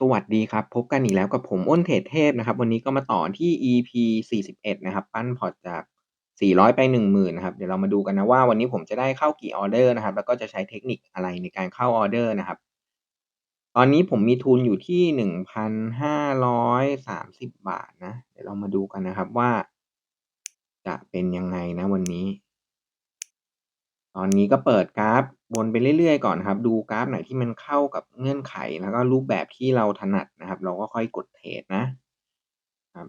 สวัสดีครับ พบกันอีกแล้วกับผมอ้นเทรดเทพนะครับ วันนี้ก็มาต่อที่ EP 41 นะครับ ปั้นพอร์ตจาก 400 ไป 10,000นะครับ เดี๋ยวเรามาดูกันนะว่าวันนี้ผมจะได้เข้ากี่ออเดอร์นะครับ แล้วก็จะใช้เทคนิคอะไรในการเข้าออเดอร์นะครับ ตอนนี้ผมมีทุนอยู่ที่ 1,530 บาทนะ เดี๋ยวเรามาดูกันนะครับว่า จะเป็นยังไงนะวันนี้ ตอนนี้ก็เปิดกราฟ วนไปเรื่อยๆก่อนครับ ดูกราฟไหนที่มันเข้ากับเงื่อนไขแล้วก็รูปแบบที่เราถนัดนะครับ เราก็ค่อยกดเทรดนะครับ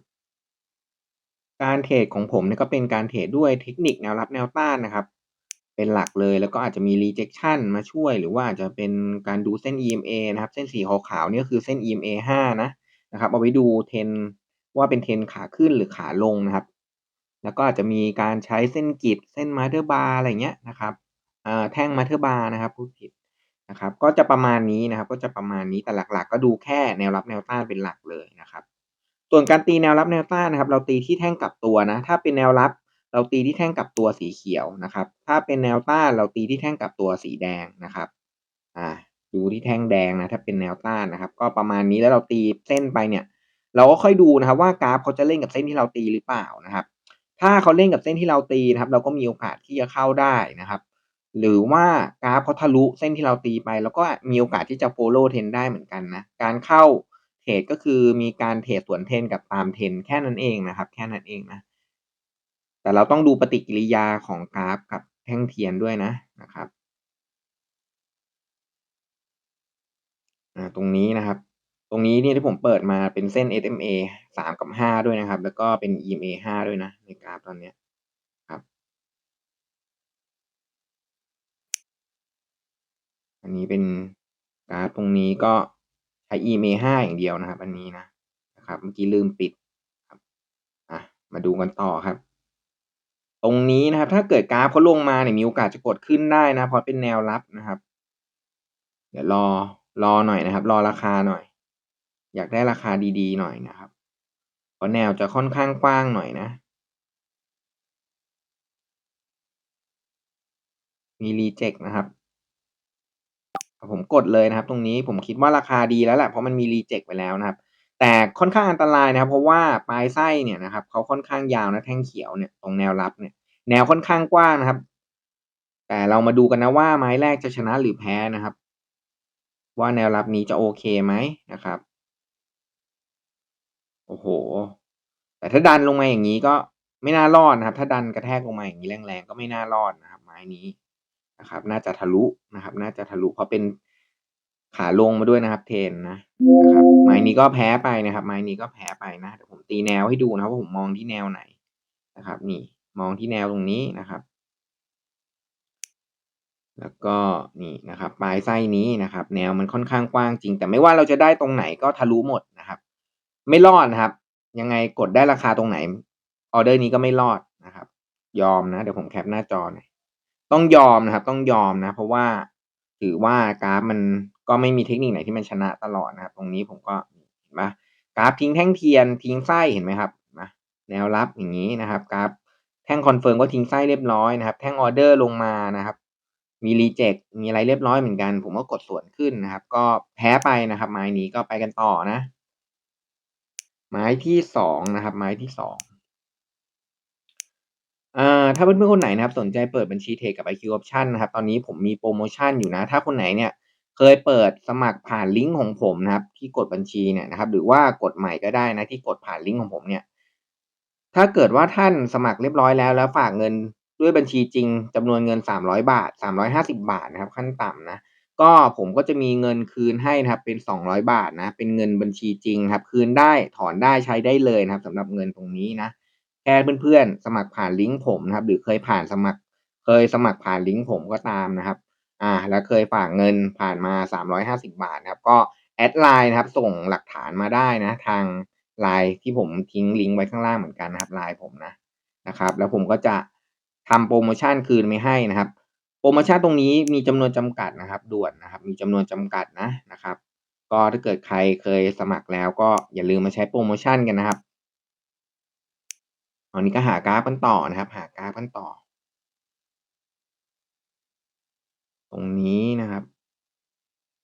การเทรดของผมเนี่ยก็เป็นการเทรดด้วยเทคนิคแนวรับแนวต้านนะครับ เป็นหลักเลยแล้วก็อาจจะมี rejection มาช่วย หรือว่าอาจจะเป็นการดูเส้น EMA นะครับ เส้นสีขาวๆนี่ก็คือเส้น EMA 5 นะนะครับเอาไว้ดูเทรนว่าเป็นเทรนขาขึ้นหรือขาลงนะครับ แล้วก็อาจจะมีการใช้เส้นกริดเส้นมาเ t อร์บาร์อะไรเงี้ยนะครับ แท่งมาเ t อร์บาร์นะครับพูดผิดนะครับ ก็จะประมาณนี้นะครับ ก็จะประมาณนี้แต่หลักๆ ก็ดูแค่แนวรับแนวต้านเป็นหลักเลยนะครับ ส่วนการตีแนวรับแนวต้านนะครับ เราตีที่แท่งกลับตัวนะ ถ้าเป็นแนวรับเราตีที่แท่งกลับตัวสีเขียวนะครับ ถ้าเป็นแนวต้านเราตีที่แท่งกลับตัวสีแดงนะครับ อ่า ดูที่แท่งแดงนะถ้าเป็นแนวต้านนะครับ ก็ประมาณนี้แล้วเราตีเส้นไปเนี่ย เราก็ค่อยดูนะครับ ว่ากราฟเขาจะเล่นกับเส้นที่เราตีหรือเปล่านะครับ ถ้าเขาเล่นกับเส้นที่เราตีนะครับ เราก็มีโอกาสที่จะเข้าได้นะครับ หรือว่ากราฟเขาทะลุเส้นที่เราตีไป แล้วก็มีโอกาสที่จะ follow trend ได้เหมือนกันนะ การเข้าเทรดก็คือมีการเทรดสวนเทนกับตามเทนแค่นั้นเองนะครับ แค่นั้นเองนะ แต่เราต้องดูปฏิกิริยาของกราฟกับแท่งเทียนด้วยนะนะครับตรงนี้นะครับ ตรงนี้เนี่ยที่ผมเปิดมาเป็นเส้น SMA สามกับห้าด้วยนะครับ แล้วก็เป็น EMA ห้าด้วยนะในกราฟตอนนี้ยครับ อันนี้เป็นกราฟตรงนี้ก็ใช้ EMA ห้าอย่างเดียวนะครับ อันนี้นะนะครับ เมื่อกี้ลืมปิดครับอะมาดูกันต่อครับ ตรงนี้นะครับ ถ้าเกิดกราฟเขาลงมาเนี่ยมีโอกาสจะกดขึ้นได้นะเพราะเป็นแนวรับนะครับ เดี๋ยวรอรอหน่อยนะครับ รอราคาหน่อย อยากได้ราคาดีๆหน่อยนะครับเพราะแนวจะค่อนข้างกว้างหน่อยนะมีรีเจ็คนะครับ ผมกดเลยนะครับตรงนี้ผมคิดว่าราคาดีแล้วแหละเพราะมันมีรีเจ็คไปแล้วนะครับ แต่ค่อนข้างอันตรายนะครับ เพราะว่าปลายไส้เนี่ยนะครับเขาค่อนข้างยาวนะแท่งเขียวเนี่ยตรงแนวรับเนี่ย แนวค่อนข้างกว้างนะครับ แต่เรามาดูกันนะว่าไม้แรกจะชนะหรือแพ้นะครับ ว่าแนวรับนี้จะโอเคไหมนะครับโอ้โห แต่ถ้าดันลงมาอย่างนี้ก็ไม่น่ารอดนะครับ ถ้าดันกระแทกลงมาอย่างนี้แรงๆก็ไม่น่ารอดนะครับ ไม้นี้ นะครับ น่าจะทะลุนะครับ น่าจะทะลุเพราะเป็นขาลงมาด้วยนะครับ เทนนะนะครับไม้นี้ก็แพ้ไปนะครับ ไม้นี้ก็แพ้ไปนะเดี๋ยวผมตีแนวให้ดูนะครับว่าผมมองที่แนวไหนนะครับ นี่มองที่แนวตรงนี้นะครับ แล้วก็นี่นะครับ ปลายไส้นี้นะครับ แนวมันค่อนข้างกว้างจริง แต่ไม่ว่าเราจะได้ตรงไหนก็ทะลุหมดนะครับ ไม่รอดนะครับ ยังไงกดได้ราคาตรงไหนออเดอร์นี้ก็ไม่รอดนะครับ ยอมนะ เดี๋ยวผมแคปหน้าจอหน่อย ต้องยอมนะครับ ต้องยอมนะ เพราะว่าถือว่ากราฟมันก็ไม่มีเทคนิคไหนที่มันชนะตลอดนะครับ ตรงนี้ผมก็เห็นไหมกราฟทิ้งแท่งเทียนทิ้งไส้เห็นไหมครับนะแนวรับอย่างนี้นะครับกราฟแท่งคอนเฟิร์มก็ทิ้งไส้เรียบร้อยนะครับ แท่งออเดอร์ลงมานะครับ มีรีเจ็คมีอะไรเรียบร้อยเหมือนกัน ผมก็กดสวนขึ้นนะครับ ก็แพ้ไปนะครับ ไม้นี้ก็ไปกันต่อนะ ไม้ที่สองนะครับ ไม้ที่สอง อ่า ถ้าเพื่อนๆคนไหนนะครับสนใจเปิดบัญชีเทรดกับ IQ Option นะครับ ตอนนี้ผมมีโปรโมชั่นอยู่นะ ถ้าคนไหนเนี่ยเคยเปิดสมัครผ่านลิงก์ของผมนะครับ ที่กดบัญชีเนี่ยนะครับ หรือว่ากดใหม่ก็ได้นะที่กดผ่านลิงก์ของผมเนี่ย ถ้าเกิดว่าท่านสมัครเรียบร้อยแล้ว แล้วฝากเงินด้วยบัญชีจริงจำนวนเงินสามร้อยบาทสามร้อยห้าสิบาทนะครับ ขั้นต่ำนะ ก็ผมก็จะมีเงินคืนให้นะครับ เป็นสองร้อยบาทนะ เป็นเงินบัญชีจริงครับ คืนได้ถอนได้ใช้ได้เลยนะครับสำหรับเงินตรงนี้นะ แค่เพื่อนๆ สมัครผ่านลิงก์ผมนะครับ หรือเคยผ่านสมัคร เคยสมัครผ่านลิงก์ผมก็ตามนะครับ อ่า แล้วเคยฝากเงินผ่านมาสามร้อยห้าสิบาทนะครับ ก็แอดไลน์นะครับ ส่งหลักฐานมาได้นะ ทางไลน์ที่ผมทิ้งลิงก์ไว้ข้างล่างเหมือนกันนะครับไลน์ผมนะนะครับ แล้วผมก็จะทำโปรโมชั่นคืนไม่ให้นะครับ โปรโมชั่นตรงนี้มีจำนวนจำกัดนะครับ ด่วนนะครับ มีจำนวนจำกัดนะนะครับ ก็ถ้าเกิดใครเคยสมัครแล้วก็อย่าลืมมาใช้โปรโมชั่นกันนะครับ อันนี้ก็หากราฟกันต่อนะครับ หากราฟกันต่อ ตรงนี้นะครับ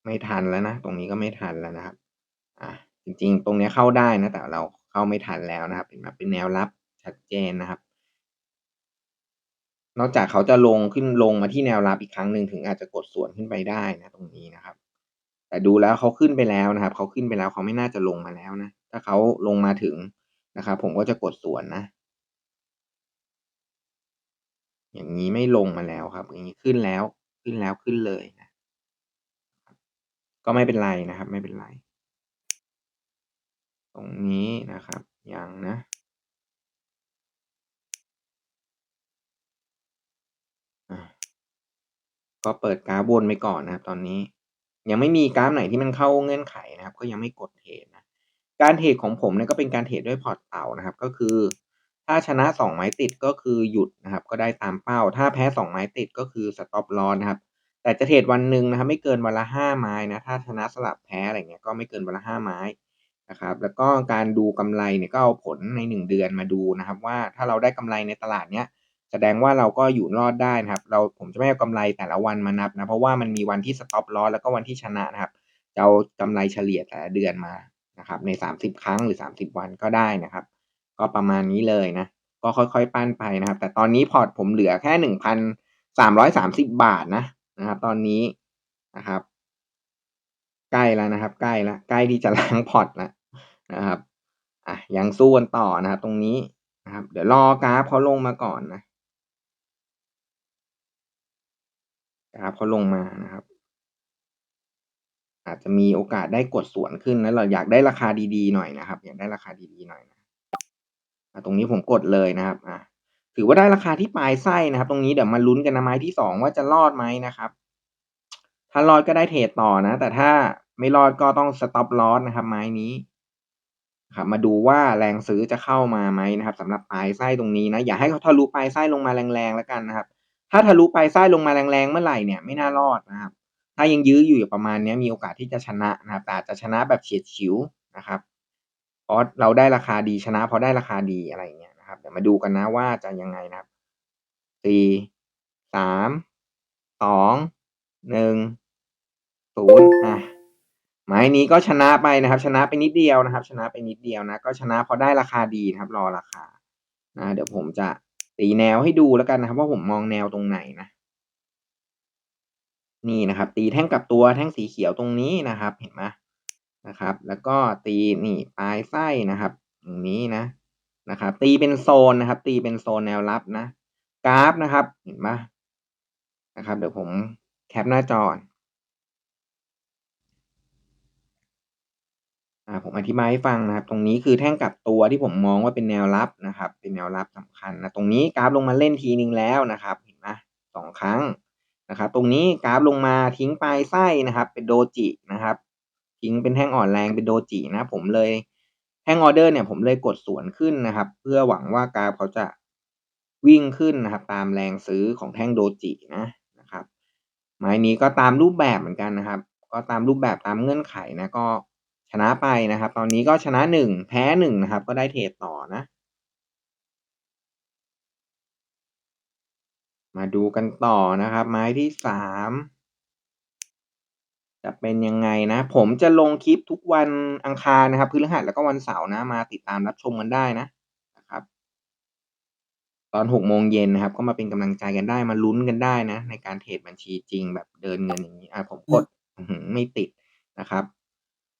ไม่ทันแล้วนะ ตรงนี้ก็ไม่ทันแล้วนะครับ อ่าจริง ๆ ตรงนี้เข้าได้นะ แต่เราเข้าไม่ทันแล้วนะครับเห็นไหมเป็นแนวรับชัดเจนนะครับ นอกจากเขาจะลงขึ้นลงมาที่แนวรับอีกครั้งหนึ่งถึงอาจจะกดสวนขึ้นไปได้นะ ตรงนี้นะครับ แต่ดูแล้วเขาขึ้นไปแล้วนะครับ เขาขึ้นไปแล้วเขาไม่น่าจะลงมาแล้วนะ ถ้าเขาลงมาถึงนะครับ ผมก็จะกดสวนนะ อย่างนี้ไม่ลงมาแล้วครับ อย่างนี้ขึ้นแล้วขึ้นแล้วขึ้นเลยนะ ก็ไม่เป็นไรนะครับ ไม่เป็นไร ตรงนี้นะครับยังนะก็เปิดกราฟวนไปก่อนนะครับ ตอนนี้ ยังไม่มีกราฟไหนที่มันเข้าเงื่อนไขนะครับ ก็ยังไม่กดเทรดนะการเทรดของผมเนี่ยก็เป็นการเทรดด้วยพอร์ตเต่านะครับ ก็คือ ถ้าชนะสองไม้ติดก็คือหยุดนะครับ ก็ได้ตามเป้า ถ้าแพ้สองไม้ติดก็คือสต็อปลอสนะครับ แต่จะเทรดวันหนึ่งนะครับ ไม่เกินวันละห้าไม้นะ ถ้าชนะสลับแพ้อะไรเงี้ยก็ไม่เกินวันละห้าไม้นะครับ แล้วก็การดูกำไรเนี่ยก็เอาผลในหนึ่งเดือนมาดูนะครับ ว่าถ้าเราได้กำไรในตลาดเนี้ยแสดงว่าเราก็อยู่รอดได้นะครับ เราผมจะไม่เอากำไรแต่ละวันมานับนะ เพราะว่ามันมีวันที่สต็อปลอสแล้วก็วันที่ชนะนะครับจะเอากำไรเฉลี่ยแต่ละเดือนมานะครับในสามสิบครั้งหรือสามสิบวันก็ได้นะครับ ก็ประมาณนี้เลยนะ ก็ค่อยๆ ปั้นไปนะครับ แต่ตอนนี้พอร์ตผมเหลือแค่หนึ่งพันสามร้อยสามสิบบาทนะนะครับ ตอนนี้นะครับ ใกล้แล้วนะครับ ใกล้แล้วใกล้ที่จะล้างพอร์ตล้วนะครับอะยังสู้กันต่อนะครับ ตรงนี้นะครับ เดี๋ยวรอกราฟเขาลงมาก่อนนะกราฟเขาลงมานะครับ อาจจะมีโอกาสได้กดสวนขึ้นนะเราอยากได้ราคาดีๆหน่อยนะครับ อยากได้ราคาดีๆหน่อยนะ ตรงนี้ผมกดเลยนะครับอะถือว่าได้ราคาที่ปลายไส้นะครับ ตรงนี้เดี๋ยวมาลุ้นกันนะไม้ที่สองว่าจะรอดไหมนะครับ ถ้ารอดก็ได้เทรดต่อนะ แต่ถ้าไม่รอดก็ต้องสต็อปลอสนะครับ ไม้นี้ครับมาดูว่าแรงซื้อจะเข้ามาไหมนะครับสำหรับปลายไส้ตรงนี้นะอย่าให้เขาทะลุปลายไส้ลงมาแรงๆแล้วกันนะครับ ถ้าทะลุปลายไส้ลงมาแรงๆเมื่อไหร่เนี่ยไม่น่ารอดนะครับ ถ้ายังยื้ออยู่ประมาณนี้มีโอกาสที่จะชนะนะครับแต่จะชนะแบบเฉียดฉิวนะครับ ราะเราได้ราคาดีชนะ เพราะได้ราคาดีอะไรเงี้ยนะครับ เดี๋ยวมาดูกันนะว่าจะยังไงนะครับสี่สามสองหนึ่งศูนย์อะไม้นี้ก็ชนะไปนะครับ ชนะไปนิดเดียวนะครับ ชนะไปนิดเดียวนะ ก็ชนะเพราะได้ราคาดีนะครับ รอราคานะเดี๋ยวผมจะตีแนวให้ดูแล้วกันนะครับ ว่าผมมองแนวตรงไหนนะ นี่นะครับ ตีแท่งกับตัวแท่งสีเขียวตรงนี้นะครับ เห็นไหม นะครับ แล้วก็ตีนี่ปลายไส้นะครับอย่างนี้นะนะครับ ตีเป็นโซนนะครับ ตีเป็นโซนแนวรับนะกราฟนะครับ เห็นไหมนะครับ เดี๋ยวผมแคปหน้าจออ่าผมอธิบายให้ฟังนะครับ ตรงนี้คือแท่งกลับตัวที่ผมมองว่าเป็นแนวรับนะครับ เป็นแนวรับสำคัญนะตรงนี้กราฟลงมาเล่นทีนึงแล้วนะครับ เห็นไหมสองครั้งนะครับ ตรงนี้กราฟลงมาทิ้งปลายไส้นะครับ เป็นโดจินะครับ ทิ้งเป็นแท่งอ่อนแรงเป็นโดจินะผมเลยแท่งออเดอร์เนี่ยผมเลยกดสวนขึ้นนะครับ เพื่อหวังว่ากราฟเขาจะวิ่งขึ้นนะครับ ตามแรงซื้อของแท่งโดจินะนะครับไม้นี้ก็ตามรูปแบบเหมือนกันนะครับ ก็ตามรูปแบบตามเงื่อนไขนะก็ชนะไปนะครับ ตอนนี้ก็ชนะหนึ่งแพ้หนึ่งนะครับ ก็ได้เทรดต่อนะ มาดูกันต่อนะครับ ไม้ที่สาม จะเป็นยังไงนะ ผมจะลงคลิปทุกวันอังคารนะครับพฤหัสแล้วก็วันเสาร์นะ มาติดตามรับชมกันได้นะนะครับ ตอนหกโมงเย็นนะครับ ก็มาเป็นกำลังใจกันได้มาลุ้นกันได้นะ ในการเทรดบัญชีจริงแบบเดินเงินอย่างนี้อะผมกดไม่ติดนะครับ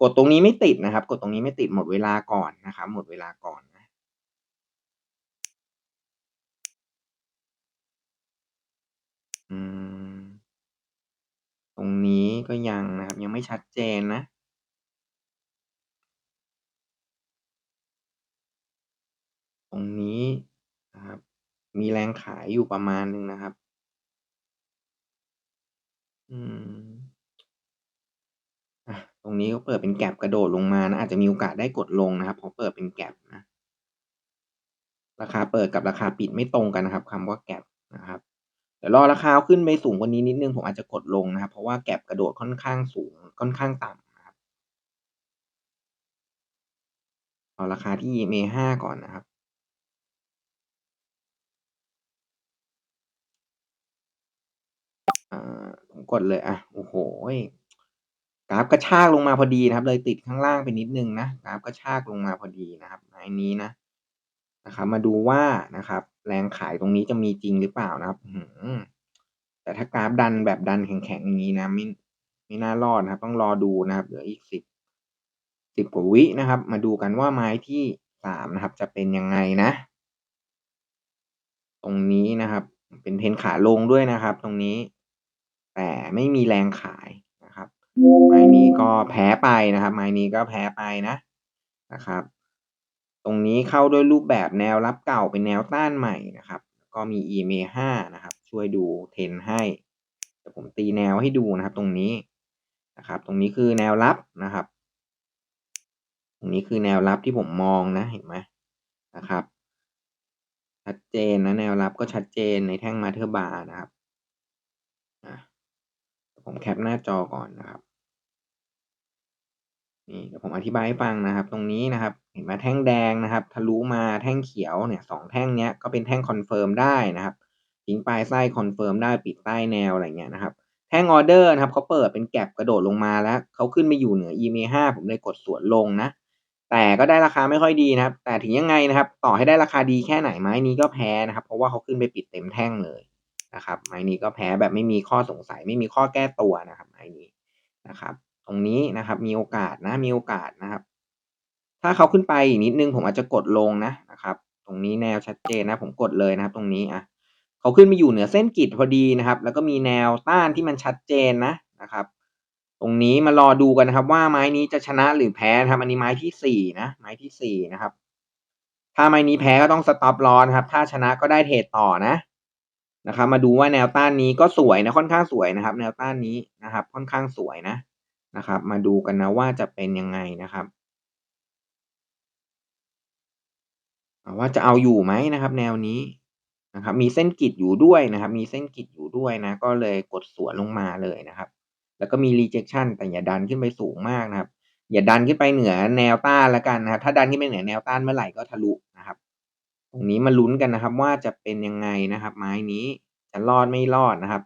กดตรงนี้ไม่ติดนะครับ กดตรงนี้ไม่ติดหมดเวลาก่อนนะครับ หมดเวลาก่อนนะอืมตรง นี้ก็ยังนะครับ ยังไม่ชัดเจนนะตรงนี้นะครับ มีแรงขายอยู่ประมาณหนึ่งนะครับ อืมตรงนี้ก็เปิดเป็นแก็บกระโดดลงมานะอาจจะมีโอกาสได้กดลงนะครับเพราะเปิดเป็นแก็บนะ ราคาเปิดกับราคาปิดไม่ตรงกันนะครับคำว่าแก็บนะครับ เดี๋ยวรอราคาขึ้นไปสูงกว่านี้นิดนึงผมอาจจะกดลงนะครับ เพราะว่าแก็บกระโดดค่อนข้างสูงค่อนข้างต่ำนะครับเอาราคาที่ EMA ห้าก่อนนะครับผมกดเลยอะโอ้โหกราฟกระชากลงมาพอดีนะครับ เลยติดข้างล่างไปนิดนึงนะกราฟกระชากลงมาพอดีนะครับไม้นี้นะนะครับ มาดูว่านะครับ แรงขายตรงนี้จะมีจริงหรือเปล่านะครับแต่ถ้ากราฟดันแบบดันแข็งๆอย่างนี้นะไม่ไม่น่ารอดนะครับ ต้องรอดูนะครับเหลืออีกสิบสิบกว่าวินะครับ มาดูกันว่าไม้ที่สามนะครับ จะเป็นยังไงนะ ตรงนี้นะครับ เป็นเทนขาลงด้วยนะครับ ตรงนี้ แต่ไม่มีแรงขายนะครับ ไม้นี้ก็แพ้ไปนะครับ ไม้นี้ก็แพ้ไปนะนะครับ ตรงนี้เข้าด้วยรูปแบบแนวรับเก่าเป็นแนวต้านใหม่นะครับก็มี EMA 5นะครับ ช่วยดูเทนให้เดี๋ยวผมตีแนวให้ดูนะครับ ตรงนี้นะครับ ตรงนี้คือแนวรับนะครับ ตรงนี้คือแนวรับที่ผมมองนะเห็นไหมนะครับ ชัดเจนนะแนวรับก็ชัดเจนในแท่งมาเทอร์บาร์นะครับผมแคปหน้าจอก่อนนะครับ นี่เดี๋ยวผมอธิบายให้ฟังนะครับ ตรงนี้นะครับ เห็นไหมแท่งแดงนะครับ ทะลุมาแท่งเขียวเนี่ยสองแท่งเนี้ยก็เป็นแท่งคอนเฟิร์มได้นะครับทิ้งปลายไส้คอนเฟิร์มได้ปิดใต้แนวอะไรเงี้ยนะครับแท่งออเดอร์นะครับเขาเปิดเป็นแก็บกระโดดลงมาแล้วเขาขึ้นไปอยู่เหนือ EMA 5ผมเลยกดสวนลงนะ แต่ก็ได้ราคาไม่ค่อยดีนะครับ แต่ถึงยังไงนะครับ ต่อให้ได้ราคาดีแค่ไหนไม้นี้ก็แพ้นะครับ เพราะว่าเขาขึ้นไปปิดเต็มแท่งเลยนะครับ ไม้นี้ก็แพ้แบบไม่มีข้อสงสัยไม่มีข้อแก้ตัวนะครับไม้นี้นะครับ ตรงนี้นะครับ มีโอกาสนะ มีโอกาสนะครับ ถ้าเขาขึ้นไปอีกนิดนึงผมอาจจะกดลงนะนะครับ ตรงนี้แนวชัดเจนนะ ผมกดเลยนะครับ ตรงนี้อะเขาขึ้นมาอยู่เหนือเส้นกิดพอดีนะครับ แล้วก็มีแนวต้านที่มันชัดเจนนะนะครับ ตรงนี้มารอดูกันนะครับ ว่าไม้นี้จะชนะหรือแพ้นะครับ อันนี้ไม้ที่สี่นะ ไม้ที่สี่นะครับ ถ้าไม้นี้แพ้ก็ต้องสต็อปลอนะครับ ถ้าชนะก็ได้เทรดต่อนะนะครับ มาดูว่าแนวต้านนี้ก็สวยนะ ค่อนข้างสวยนะครับ แนวต้านนี้นะครับ ค่อนข้างสวยนะ นะครับ มาดูกันนะว่าจะเป็นยังไงนะครับ ว่าจะเอาอยู่ไหมนะครับ แนวนี้นะครับ มีเส้นกิดอยู่ด้วยนะครับ มีเส้นกิดอยู่ด้วยนะ ก็เลยกดสวนลงมาเลยนะครับ แล้วก็มี rejection แต่อย่าดันขึ้นไปสูงมากนะครับ อย่าดันขึ้นไปเหนือแนวต้านแล้วกันนะครับ ถ้าดันขึ้นไปเหนือแนวต้านเมื่อไหร่ก็ทะลุนะครับ ตรงนี้มาลุ้นกันนะครับ ว่าจะเป็นยังไงนะครับ ไม้นี้จะรอดไม่รอดนะครับ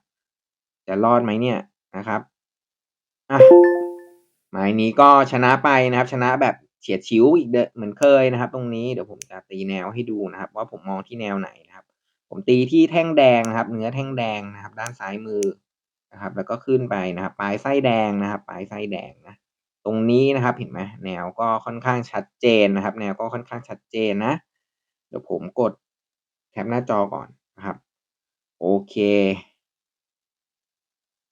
จะรอดไหมเนี่ยนะครับอะ ไม้นี้ก็ชนะไปนะครับ ชนะแบบเฉียดฉิวอีกเดเหมือนเคยนะครับ ตรงนี้เดี๋ยวผมจะตีแนวให้ดูนะครับ ว่าผมมองที่แนวไหนนะครับ ผมตีที่แท่งแดงนะครับ เนื้อแท่งแดงนะครับ ด้านซ้ายมือนะครับ แล้วก็ขึ้นไปนะครับ ปลายไส้แดงนะครับ ปลายไส้แดงนะตรงนี้นะครับเห็นไหมแนวก็ค่อนข้างชัดเจนนะครับ แนวก็ค่อนข้างชัดเจนนะเดี๋ยวผมกดแคปหน้าจอก่อนนะครับ โอเค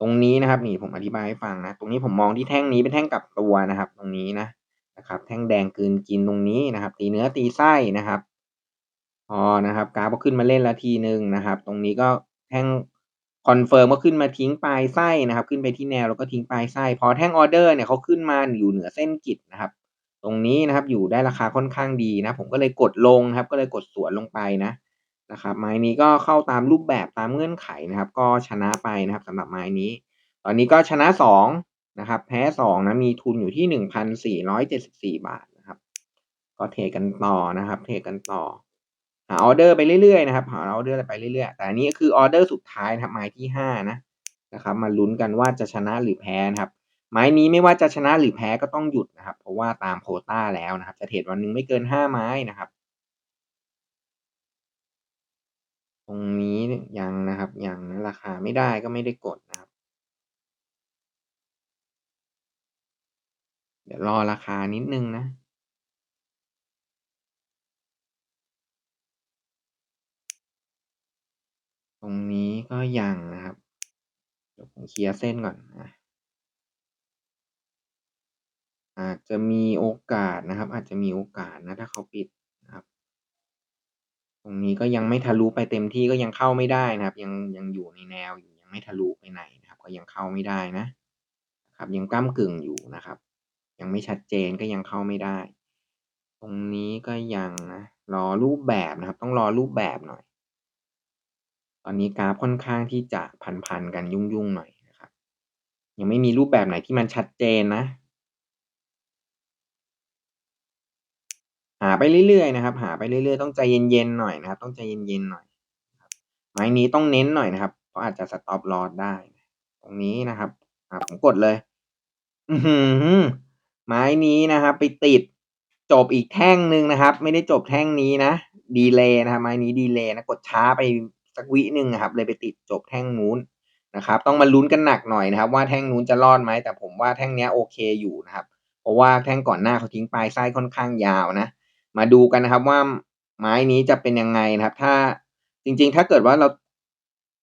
รงนี้นะครับนี่ผมอธิบายให้ฟังนะ ตรงนี้ผมมองที่แท่งนี้เป็นแท่งกลับตัวนะครับ ตรงนี้นะนะครับ แท่งแดงกืนกินตรงนี้นะครับ ตีเนื้อตีไส้นะครับพอนะครับกราฟก็ขึ้นมาเล่นละทีหนึ่งนะครับ ตรงนี้ก็แท่งคอนเฟิร์มก็ขึ้นมาทิ้งปลายไส้นะครับ ขึ้นไปที่แนวแล้วก็ทิ้งปลายไส้ พอแท่งออเดอร์เนี่ยเขาขึ้นมาอยู่เหนือเส้นกิดนะครับ ตรงนี้นะครับอยู่ได้ราคาค่อนข้างดีนะ ผมก็เลยกดลงครับ ก็เลยกดสวนลงไปนะ นะครับไม้นี้ก็เข้าตามรูปแบบตามเงื่อนไขนะครับ ก็ชนะไปนะครับสำหรับไม้นี้ ตอนนี้ก็ชนะสองนะครับ แพ้สองนะมีทุนอยู่ที่หนึ่งพันสี่ร้อยเจ็ดสิบสี่บาทนะครับ ก็เทกันต่อนะครับ เทกันต่อหาออเดอร์ไปเรื่อยๆนะครับหาออเดอร์ไปเรื่อยๆแต่อันนี้คือออเดอร์สุดท้ายนะครับไม้ที่ห้านะนะครับมาลุ้นกันว่าจะชนะหรือแพ้นะครับ ไม้นี้ไม่ว่าจะชนะหรือแพ้ก็ต้องหยุดนะครับ เพราะว่าตามโคต้าแล้วนะครับ จะเทรดวันหนึ่งไม่เกินห้าไม้นะครับ ตรงนี้ยังนะครับยังนะราคาไม่ได้ก็ไม่ได้กดนะครับ เดี๋ยวรอราคานิดนึงนะตรงนี้ก็ยังนะครับเดี๋ยวผมเคลียร์เส้นก่อนนะอาจจะมีโอกาสนะครับ อาจจะมีโอกาสนะถ้าเขาปิด ตรงนี้ก็ยังไม่ทะลุไปเต็มที่ก็ยังเข้าไม่ได้นะครับ ยังยังอยู่ในแนวอยู่ยังไม่ทะลุไปไหนนะครับ ก็ยังเข้าไม่ได้นะครับ ยังก้ากึ่งอยู่นะครับ ยังไม่ชัดเจนก็ยังเข้าไม่ได้ ตรงนี้ก็ยังนะรอรูปแบบนะครับ ต้องรอรูปแบบหน่อย ตอนนี้กราฟค่อนข้างที่จะพันๆกันยุ่งๆหน่อยนะครับ ยังไม่มีรูปแบบไหนที่มันชัดเจนนะ หาไปเรื่อยๆนะครับ หาไปเรื่อยๆต้องใจเย็นๆหน่อยนะครับ ต้องใจเย็นๆหน่อยไม้นี้ต้องเน้นหน่อยนะครับ เพราะอาจจะสต็อปลอสได้ ตรงนี้นะครับผมกดเลย อืไม้นี้นะครับ ไปติดจบอีกแท่งหนึ่งนะครับ ไม่ได้จบแท่งนี้นะดีเลย์นะครับไม้นี้ดีเลย์นะกดช้าไปสักวิหนึ่งอะครับ เลยไปติดจบแท่งนู้นนะครับ ต้องมาลุ้นกันหนักหน่อยนะครับ ว่าแท่งนู้นจะรอดไหมแต่ผมว่าแท่งเนี้ยโอเคอยู่นะครับ เพราะว่าแท่งก่อนหน้าเขาทิ้งปลายไส้ค่อนข้างยาวนะ มาดูกันนะครับว่าไม้นี้จะเป็นยังไงนะครับ ถ้าจริงๆ ถ้าเกิดว่าเรา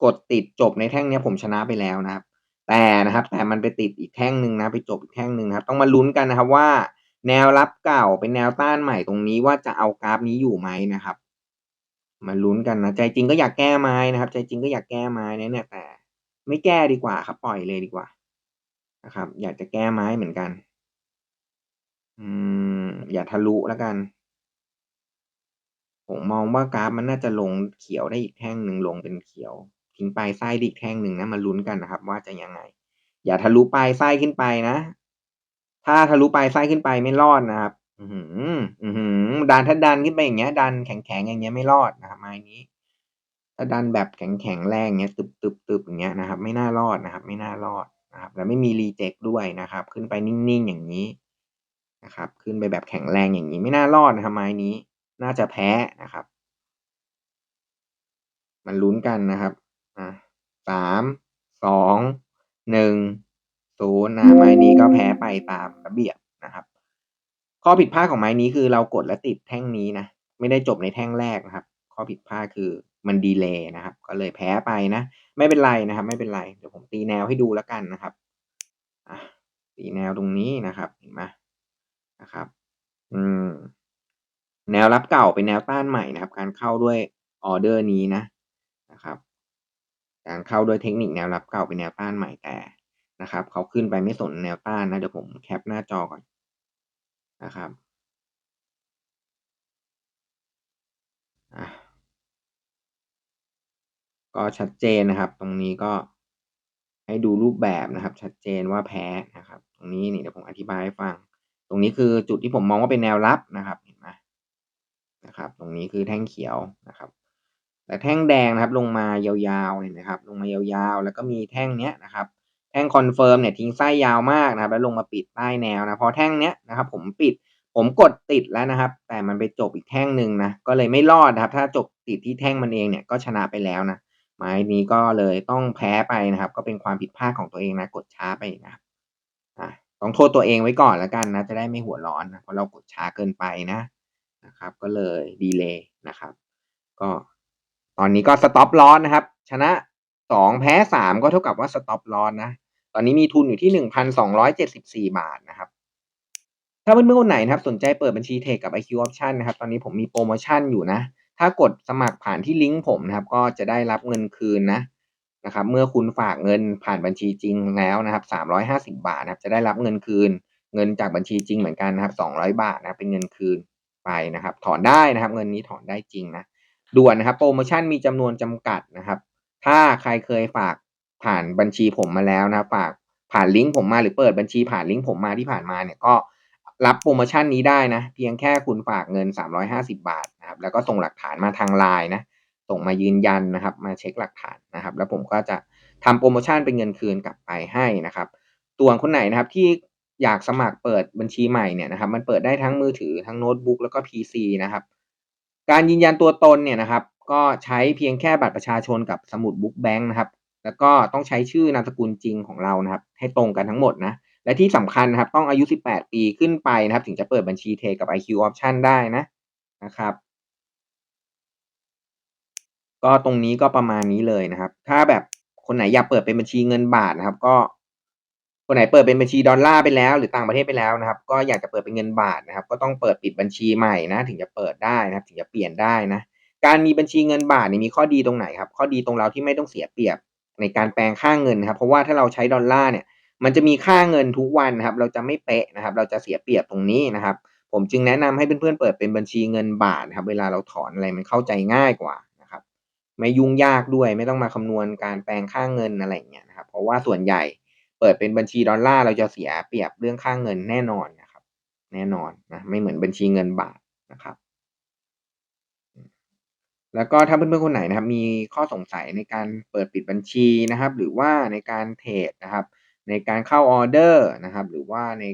กดติดจบในแท่งนี้ผมชนะไปแล้วนะครับ แต่นะครับ แต่มันไปติดอีกแท่งหนึ่งนะ ไปจบอีกแท่งหนึ่งนะครับ ต้องมาลุ้นกันนะครับว่า แนวรับเก่าเป็นแนวต้านใหม่ตรงนี้ว่าจะเอากราฟนี้อยู่ไหมนะครับ มาลุ้นกันนะใจจริงก็อยากแก้ไม้นะครับ ใจจริงก็อยากแก้ไม้นะเนี่ยแต่ ไม่แก้ดีกว่าครับ ปล่อยเลยดีกว่า นะครับ อยากจะแก้ไม้เหมือนกัน อืม อย่าทะลุแล้วกัน ผมมองว่ากราฟมันน่าจะลงเขียวได้อีกแท่งหนึ่งลงเป็นเขียวทิ้งปลายไส้ได้อีกแท่งหนึ่งนะมาลุ้นกันนะครับ ว่าจะยังไง อย่าทะลุปลายไส้ขึ้นไปนะ ถ้าทะลุปลายไส้ขึ้นไปไม่รอดนะครับ อื้อฮืออื้อฮือดันถ้าดันขึ้นไปอย่างเงี้ย ดันแข็งๆอย่างเงี้ยไม่รอดนะครับไม้นี้ ถ้าดันแบบแข็งๆแรงอย่างเงี้ยตึบๆๆอย่างเงี้ยนะครับ ไม่น่ารอดนะครับ ไม่น่ารอดนะครับและไม่มีรีเจ็กด้วยนะครับ ขึ้นไปนิ่งๆอย่างงี้นะครับ ขึ้นไปแบบแข็งแรงอย่างงี้ไม่น่ารอดนะครับไม้นี้ น่าจะแพ้นะครับมาลุ้นกันนะครับอ่า3 2 1 0อ่าไม้นี้ก็แพ้ไปตามระเบียบนะครับ ข้อผิดพลาดของไม้นี้คือเรากดแล้วติดแท่งนี้นะไม่ได้จบในแท่งแรกนะครับ ข้อผิดพลาดคือมันดีเลย์นะครับ ก็เลยแพ้ไปนะ ไม่เป็นไรนะครับ ไม่เป็นไร เดี๋ยวผมตีแนวให้ดูแล้วกันนะครับอ่าตีแนวตรงนี้นะครับเห็นไหมนะครับ อืม แนวรับเก่าเป็นแนวต้านใหม่นะครับ การเข้าด้วยออเดอร์นี้นะนะครับ การเข้าด้วยเทคนิคแนวรับเก่าเป็นแนวต้านใหม่แต่นะครับเขาขึ้นไปไม่สนแนวต้านนะเดี๋ยวผมแคปหน้าจอก่อนนะครับอาก็ชัดเจนนะครับ ตรงนี้ก็ให้ดูรูปแบบนะครับ ชัดเจนว่าแพ้นะครับ ตรงนี้นี่เดี๋ยวผมอธิบายให้ฟัง ตรงนี้คือจุดที่ผมมองว่าเป็นแนวรับนะครับ นะครับ ตรงนี้คือแท่งเขียวนะครับแต่แท่งแดงนะครับลงมายาวๆเห็นไหมครับลงมายาวๆ แล้วก็มีแท่งเนี้ยนะครับแท่งคอนเฟิร์มเนี่ยทิ้งไส้ยาวมากนะครับ แล้วลงมาปิดใต้แนวนะพอแท่งเนี้ยนะครับ ผมปิดผมกดติดแล้วนะครับ แต่มันไปจบอีกแท่งหนึ่งนะก็เลยไม่รอดนะครับ ถ้าจบติดที่แท่งมันเองเนี่ยก็ชนะไปแล้วนะไม้นี้ก็เลยต้องแพ้ไปนะครับ ก็เป็นความผิดพลาดของตัวเองนะ กดช้าไปนะอ่าต้องโทษตัวเองไว้ก่อนแล้วกันนะ จะได้ไม่หัวร้อนนะเพราะเรากดช้าเกินไปนะ นะครับ ก็เลยดีเลย์นะครับ ก็ตอนนี้ก็ Stop Loss นะครับ ชนะ2แพ้3ก็เท่ากับว่า Stop Loss นะ ตอนนี้มีทุนอยู่ที่1,274บาทนะครับ ถ้าเพื่อนๆคนไหนนะครับ สนใจเปิดบัญชีเทรดกับ IQ Option นะครับ ตอนนี้ผมมีโพรโมชั่นอยู่นะ ถ้ากดสมัครผ่านที่ลิงก์ผมนะครับ ก็จะได้รับเงินคืนนะนะครับ เมื่อคุณฝากเงินผ่านบัญชีจริงแล้วนะครับ350บาทนะครับ จะได้รับเงินคืน เงินจากบัญชีจริงเหมือนกันนะครับ200บาทนะ เป็นเงินคืน ไปนะครับ ถอนได้นะครับ เงินนี้ถอนได้จริงนะด่วนนะครับโพรโมชั่นมีจำนวนจำกัดนะครับ ถ้าใครเคยฝากผ่านบัญชีผมมาแล้วนะฝากผ่านลิงก์ผมมาหรือเปิดบัญชีผ่านลิงก์ผมมาที่ผ่านมาเนี่ยก็รับโพรโมชั่นนี้ได้นะ เพียงแค่คุณฝากเงิน 350 บาทนะครับ แล้วก็ส่งหลักฐานมาทาง LINE นะส่งมายืนยันนะครับ มาเช็กหลักฐานนะครับ แล้วผมก็จะทำโพรโมชั่นเป็นเงินคืนกลับไปให้นะครับส่วคนไหนนะครับที่ อยากสมัครเปิดบัญชีใหม่เนี่ยนะครับ มันเปิดได้ทั้งมือถือทั้งโน้ตบุ๊กแล้วก็ PC นะครับ การยืนยันตัวตนเนี่ยนะครับ ก็ใช้เพียงแค่บัตรประชาชนกับสมุดบุ๊กแบงก์นะครับ แล้วก็ต้องใช้ชื่อนามสกุลจริงของเรานะครับ ให้ตรงกันทั้งหมดนะและที่สำคัญนะครับ ต้องอายุ 18 ปีขึ้นไปนะครับ ถึงจะเปิดบัญชีเทกับ IQ Option ได้นะนะครับ ก็ตรงนี้ก็ประมาณนี้เลยนะครับ ถ้าแบบคนไหนอยากเปิดเป็นบัญชีเงินบาทนะครับ ก็ คนไหนเปิดเป็นบัญชีดอลลาร์ไปแล้วหรือต่างประเทศไปแล้วนะครับ ก็อยากจะเปิดเป็นเงินบาทนะครับ ก็ต้องเปิดปิดบัญชีใหม่นะถึงจะเปิดได้นะครับ ถึงจะเปลี่ยนได้นะการมีบัญชีเงินบาทนี่มีข้อดีตรงไหนครับ ข้อดีตรงเราที่ไม่ต้องเสียเปรียบในการแปลงค่าเงินครับ เพราะว่าถ้าเราใช้ดอลลาร์เนี่ย มันจะมีค่าเงินทุกวันนะครับ เราจะไม่เป๊ะนะครับ เราจะเสียเปรียบตรงนี้นะครับ ผมจึงแนะนำให้เพื่อนๆเปิดเป็นบัญชีเงินบาทนะครับ เวลาเราถอนอะไรมันเข้าใจง่ายกว่านะครับ ไม่ยุ่งยากด้วย ไม่ต้องมาคำนวณการแปลงค่าเงินอะไรอย่างเงี้ยนะครับ เพราะว่าส่วนใหญ่ เปิดเป็นบัญชีดอลลาร์เราจะเสียเปรียบเรื่องค่าเงินแน่นอนนะครับ แน่นอนนะไม่เหมือนบัญชีเงินบาทนะครับ แล้วก็ถ้าเพื่อนๆคนไหนนะครับ มีข้อสงสัยในการเปิดปิดบัญชีนะครับ หรือว่าในการเทรดนะครับ ในการเข้าออเดอร์นะครับ หรือว่าใน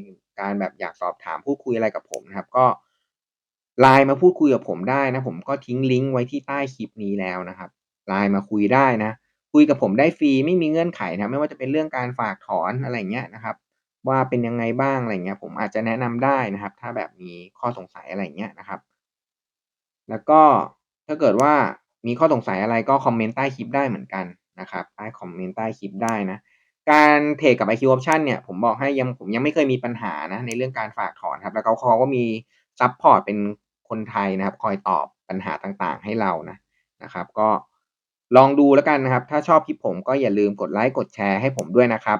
การแบบอยากสอบถามพูดคุยอะไรกับผมนะครับ ก็ LINE มาพูดคุยกับผมได้นะ ผมก็ทิ้งลิงก์ไว้ที่ใต้คลิปนี้แล้วนะครับ LINE มาคุยได้นะ คุยกับผมได้ฟรีไม่มีเงื่อนไขนะไม่ว่าจะเป็นเรื่องการฝากถอนอะไรเงี้ยนะครับ ว่าเป็นยังไงบ้างอะไรเงี้ยผมอาจจะแนะนำได้นะครับ ถ้าแบบมีข้อสงสัยอะไรเงี้ยนะครับ แล้วก็ถ้าเกิดว่ามีข้อสงสัยอะไรก็คอมเมนต์ใต้คลิปได้เหมือนกันนะครับใต้คอมเมนต์ใต้คลิปได้นะการเทรดกับ IQ Option เนี่ยผมบอกให้ยังผมยังไม่เคยมีปัญหานะในเรื่องการฝากถอนครับ แล้วเขาเขาก็มีซัปพอร์ตเป็นคนไทยนะครับ คอยตอบปัญหาต่างๆ ให้เรานะนะครับ ก็ ลองดูแล้วกันนะครับ ถ้าชอบคลิปผมก็อย่าลืมกดไลค์กดแชร์ให้ผมด้วยนะครับ